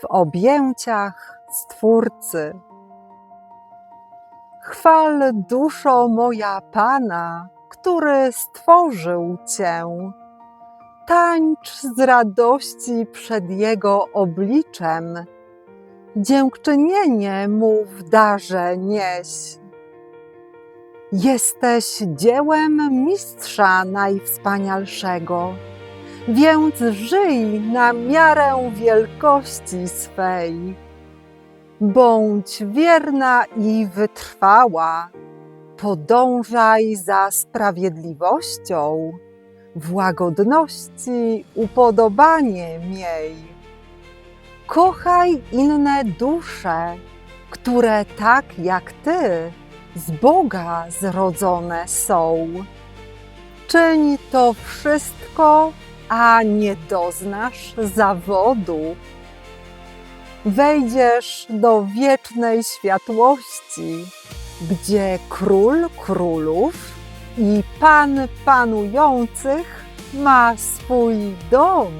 w objęciach Stwórcy. Chwal duszo moja Pana, który stworzył Cię. Tańcz z radości przed Jego obliczem, dziękczynienie Mu w darze nieś. Jesteś dziełem Mistrza Najwspanialszego, więc żyj na miarę wielkości swej. Bądź wierna i wytrwała, podążaj za sprawiedliwością, w łagodności upodobanie miej. Kochaj inne dusze, które tak jak ty z Boga zrodzone są. Czyń to wszystko, a nie doznasz zawodu. Wejdziesz do wiecznej światłości, gdzie król królów i pan panujących ma swój dom.